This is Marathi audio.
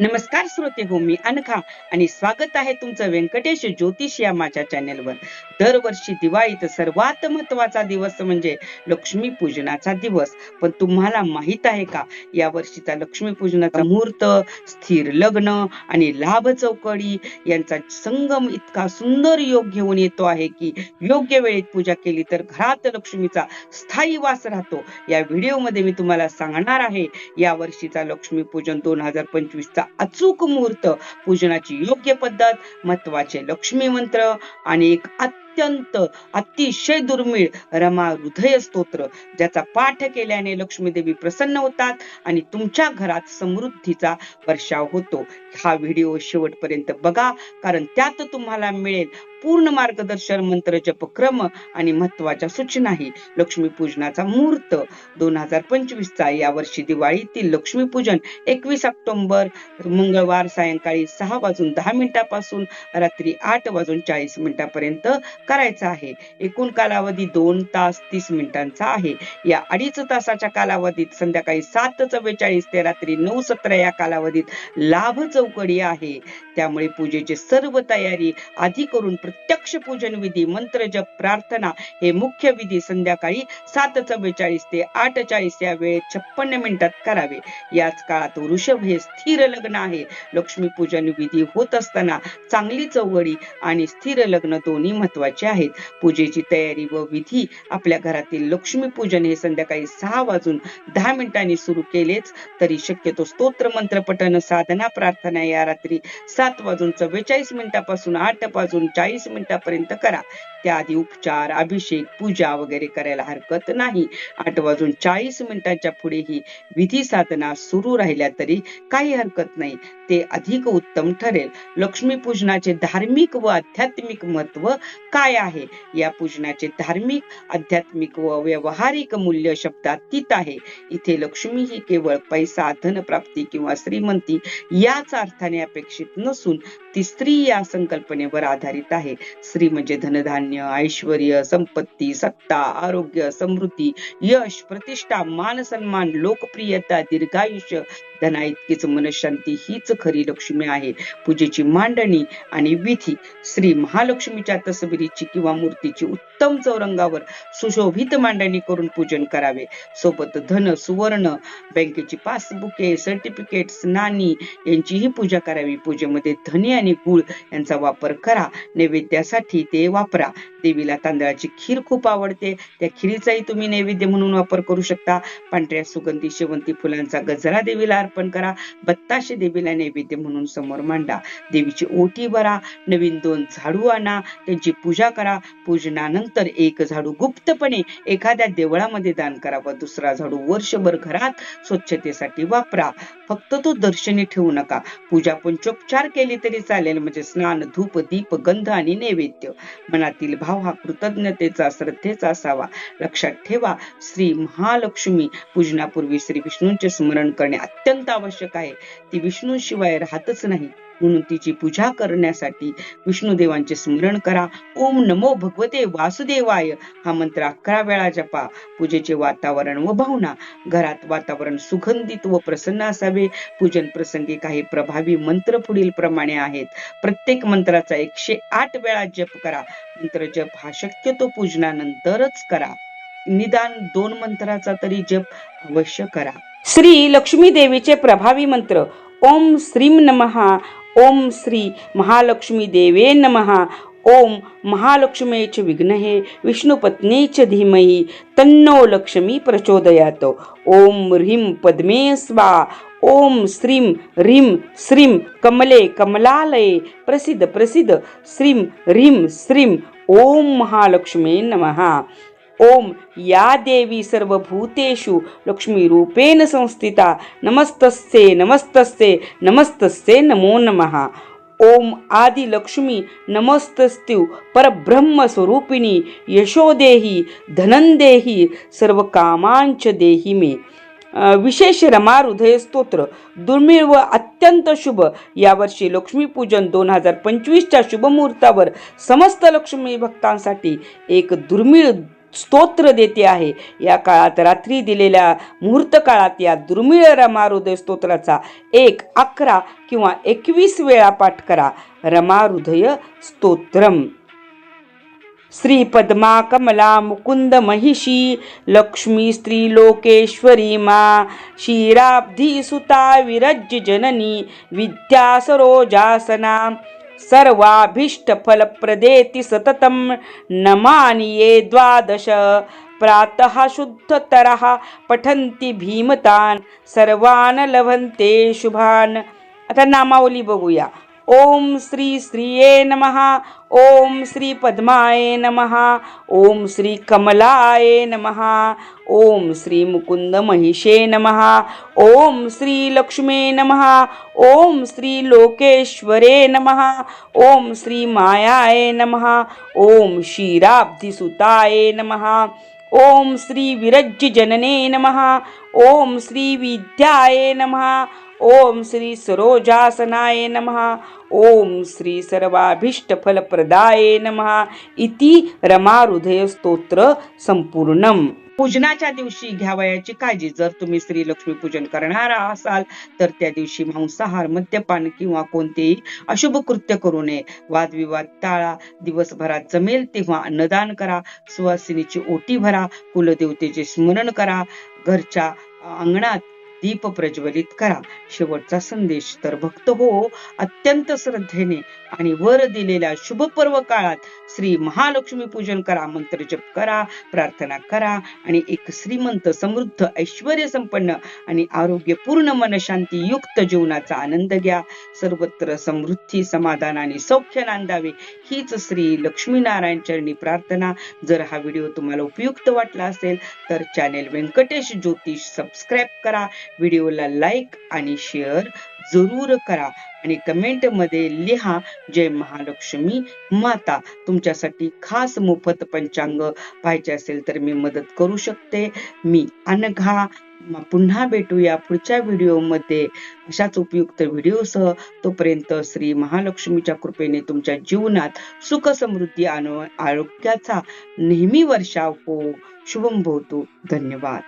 नमस्कार श्रोते हो मी अनखा आणि स्वागत आहे तुमचं व्यंकटेश ज्योतिष या माझ्या चॅनेलवर. दरवर्षी दिवाळीत सर्वात महत्त्वाचा दिवस म्हणजे लक्ष्मी पूजनाचा दिवस. पण तुम्हाला माहीत आहे का या वर्षीचा लक्ष्मी पूजनाचा मुहूर्त स्थिर लग्न आणि लाभ चौकडी यांचा संगम इतका सुंदर योग घेऊन येतो आहे की योग्य वेळेत पूजा केली तर घरात लक्ष्मीचा स्थायी वास राहतो. या व्हिडिओमध्ये मी तुम्हाला सांगणार आहे या वर्षीचा लक्ष्मी पूजन दोन हजार पंचवीसचा अचूक मुहूर्त पूजनाची योग्य पद्धत महत्त्वाचे लक्ष्मी मंत्र आणि एक अत्यंत अतिशय दुर्मिळ रमा हृदय स्तोत्र ज्याचा पाठ केल्याने लक्ष्मी देवी प्रसन्न होतात आणि तुमच्या घरात समृद्धीचा वर्षाव होतो. हा व्हिडिओ शेवटपर्यंत बघा कारण त्यात तुम्हाला मिळेल पूर्ण मार्गदर्शन मंत्र जपक्रम आणि महत्त्वाच्या सूचनाही लक्ष्मी पूजनाचा मुहूर्त. दोन हजार पंचवीस चा या वर्षी दिवाळीतील लक्ष्मी पूजन एकवीस ऑक्टोंबर मंगळवार सायंकाळी सहा वाजून दहा मिनिटापासून रात्री आठ वाजून चाळीस मिनिटापर्यंत करायचा आहे. एकूण कालावधी दोन तास तीस मिनिटांचा आहे. या अडीच तासाच्या कालावधीत संध्याकाळी सात चव्वेचाळीस ते रात्री नऊ सतरा या कालावधीत लाभ चौकडी आहे. त्यामुळे पूजेची सर्व तयारी आधी करून प्रत्यक्ष पूजन विधी मंत्र जप प्रार्थना हे मुख्य विधी संध्याकाळी सात चव्वेचाळीस ते आठ चाळीस या वेळेत छप्पन्न मिनिटात करावे. याच काळात वृषभ हे स्थिर लग्न आहे. लक्ष्मी पूजन विधी होत असताना चांगली चौघडी आणि स्थिर लग्न दोन्ही महत्त्वाचे आहेत. पूजेची तयारी व विधी आपल्या घरातील लक्ष्मी पूजन हे संध्याकाळी सहा वाजून दहा मिनिटांनी सुरू केलेच तरी शक्यतो स्तोत्र मंत्र पठण साधना प्रार्थना या रात्री सात वाजून चव्वेचाळीस मिनिटापासून आठ वाजून चाळीस मिनिटापर्यंत करा. त्याआधी उपचार अभिषेक पूजा वगैरे करायला हरकत नाही. आठ वाजून चाळीस मिनिटांच्या पुढे ही विधी साधना सुरू राहिल्या तरी काही हरकत नाही. ते अधिक उत्तम ठरेल. लक्ष्मी पूजनाचे धार्मिक व आध्यात्मिक महत्त्व काय आहे? या पूजनाचे धार्मिक आध्यात्मिक व व्यवहारिक मूल्य शब्दातीत आहे. इथे लक्ष्मी ही केवळ पैसा धनप्राप्ती किंवा श्रीमंती याच अर्थाने अपेक्षित नसून ती स्त्री या संकल्पनेवर आधारित आहे. स्त्री म्हणजे धनधान्य ऐश्वर संपत्ती सत्ता आरोग्य समृद्धी यश प्रतिष्ठा मान सन्मान लोकप्रियता दीर्घायुष्य धना इतकीच मनशांती हीच खरी लक्ष्मी आहे. पूजेची मांडणी आणि विधी श्री महालक्ष्मीच्या तसबिरीची किंवा मूर्तीची उत्तम चौरंगावर सुशोभित मांडणी करून पूजन करावे. सोबत धन सुवर्ण बँकेची पासबुके सर्टिफिकेट्स नाणी यांचीही पूजा करावी. पूजेमध्ये धने आणि गुळ यांचा वापर करा. नैवेद्यासाठी ते वापरा. देवीला तांदळाची खीर खूप आवडते. त्या खिरीचाही तुम्ही नैवेद्य म्हणून वापर करू शकता. पांढऱ्या सुगंधी शेवंती फुलांचा गजरा देवीला अर्पण करा. बत्ताशे देवीला नैवेद्य म्हणून समोर मांडा. देवीची ओटी भरा. नवीन दोन झाडू आणा. त्यांची पूजा करा. पूजनानंतर एक झाडू गुप्तपणे एखाद्या देवळामध्ये दान करा व दुसरा झाडू वर्षभर घरात स्वच्छतेसाठी वापरा. फक्त तो दर्शनी ठेवू नका. पूजा पंचोपचार केली तरी चालेल. म्हणजे स्नान धूप दीप गंध आणि नैवेद्य. मनातील भाव हा कृतज्ञतेचा श्रद्धेचा असावा. लक्षात ठेवा श्री महालक्ष्मी पूजनापूर्वी श्री विष्णूंचे स्मरण करणे अत्यंत आवश्यक आहे. ती विष्णूशिवाय राहतच नाही. म्हणून तिची पूजा करण्यासाठी विष्णुदेवांचे स्मरण करा. ओम नमो भगवते वासुदेवाय. हा मंत्र अकरा वेळा जपा. पूजेचे वातावरण व भावना. घरात वातावरण सुगंधित व प्रसन्न असावे. पूजन प्रसंगी काही प्रभावी मंत्र पुढील प्रमाणे आहेत. प्रत्येक मंत्राचा एकशे आठ वेळा जप करा. मंत्र जप हा शक्यतो पूजनानंतरच करा. निदान दोन मंत्राचा तरी जप अवश्य करा. श्री लक्ष्मी देवीचे प्रभावी मंत्र. ओम श्रीम नमहा ओम श्री महालक्ष्मी देवे नमहा ओम महालक्ष्मीच विघ्नहे विष्णुपत्नीच धीमहि तन्नो लक्ष्मी प्रचोदयात. ओम ह्रीं पद्मे स्वा ओम श्रीं ह्रीं श्रीं कमले कमलालये प्रसिद्ध प्रसिद्ध श्रीं ह्रीं श्रीं. ओम महालक्ष्मी नमः. ओम या देवी सर्वभूतेषु लक्ष्मी रूपेण संस्थिता। नमस्तस्ये नमस्तस्ये नमस्तस्ये नमो नमः। ओम आदि लक्ष्मी नमस्तस्तु परब्रह्म स्वरूपिणी धनं धनंदेही सर्व कामांच देही मे। विशेष रमा हृदय स्तोत्र। दुर्मिळ व अत्यंत शुभ। यावर्षी लक्ष्मीपूजन दोन हजार पंचवीसच्या शुभमुहूर्तावर समस्त लक्ष्मी भक्तांसाठी एक दुर्मिळ स्तोत्र देते आहे. या काळात रात्री दिलेल्या मुहूर्त काळात या दुर्मिळ रमारुदय स्तोत्राचा एक अकरा किंवा एकवीस वेळा पाठ करा. रमा स्तोत्रम. श्री पद्मा कमला मुकुंद महिषी लक्ष्मी स्त्री लोकेश्वरी मा क्षीराब्धी सुता विरज्य जननी विद्या सरोजासना सर्वाभीष्टफलप्रदेति सततं नमानि ये द्वादश। प्रातः शुद्धतरः पठन्ति भीमतान् सर्वान् लभन्ते शुभान्। आता नामावली बघूया। ओम श्री श्रीये नमः ओम श्री पद्माय नमः ओम श्री कमलाय नमः ओम श्री मुकुंद महिषे नमः ओम श्री लक्ष्मे नमः ओम श्री लोकेश्वरे नमः ओम श्री मायाय नमः ओम क्षीराब्धिसुताय नमः। ओम श्री विरज्ज जनने नमः। ओम श्री विद्याय नमः। ओम श्री सरोजासनाय नमः। ओम श्री सर्वाभीष्टफलप्रदाय नमः। इति रमा हृदय स्तोत्र संपूर्णम पूजनाच्या दिवशी घ्यावयाची काळजी. जर तुम्ही श्री लक्ष्मी पूजन करणार असाल तर त्या दिवशी मांसाहार मद्यपान किंवा कोणतेही अशुभ कृत्य करू नये. वादविवाद टाळा दिवसभरात जमेल तेव्हा अन्नदान करा. सुवासिनीची ओटी भरा कुलदेवतेचे स्मरण करा. घरच्या अंगणात दीप प्रज्वलित करा. शेवटचा संदेश तर भक्त हो अत्यंत श्रद्धेने आणि वर दिलेल्या शुभ पर्व काळात श्री महालक्ष्मी पूजन करा मंत्र जप करा प्रार्थना करा आणि एक श्रीमंत समृद्ध ऐश्वर संपन्न आणि आरोग्यपूर्ण मनशांती युक्त जीवनाचा आनंद घ्या. सर्वत्र समृद्धी समाधान आणि सौख्य नांदावे हीच श्री लक्ष्मीनारायण चरणी प्रार्थना. जर हा व्हिडिओ तुम्हाला उपयुक्त वाटला असेल तर चॅनेल व्यंकटेश ज्योतिष सबस्क्राईब करा. व्हिडिओला लाईक आणि शेअर जरूर करा आणि कमेंटमध्ये लिहा जय महालक्ष्मी माता. तुमच्यासाठी खास मोफत पंचांग पाहिजे असेल तर मी मदत करू शकते. मी अनघा. पुन्हा भेटूया पुढच्या व्हिडिओमध्ये. अशाच उपयुक्त व्हिडिओसह तोपर्यंत श्री महालक्ष्मीच्या कृपेने तुमच्या जीवनात सुख समृद्धी आणि आरोग्याचा नेहमी वर्षाव हो. शुभम भवतु. धन्यवाद.